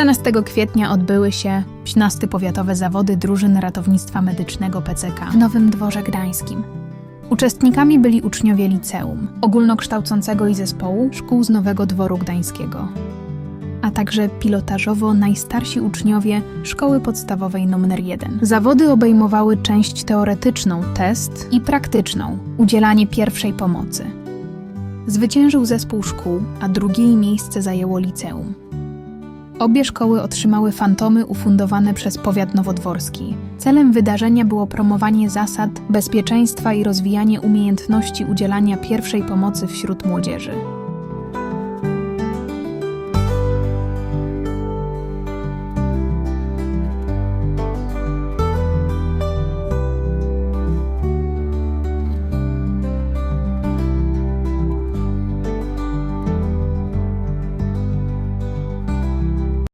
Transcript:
14 kwietnia odbyły się 15 powiatowe zawody drużyn ratownictwa medycznego PCK w Nowym Dworze Gdańskim. Uczestnikami byli uczniowie liceum, ogólnokształcącego i zespołu szkół z Nowego Dworu Gdańskiego, a także pilotażowo najstarsi uczniowie szkoły podstawowej nr 1. Zawody obejmowały część teoretyczną, test i praktyczną, udzielanie pierwszej pomocy. Zwyciężył zespół szkół, a drugie miejsce zajęło liceum. Obie szkoły otrzymały fantomy ufundowane przez powiat nowodworski. Celem wydarzenia było promowanie zasad bezpieczeństwa i rozwijanie umiejętności udzielania pierwszej pomocy wśród młodzieży.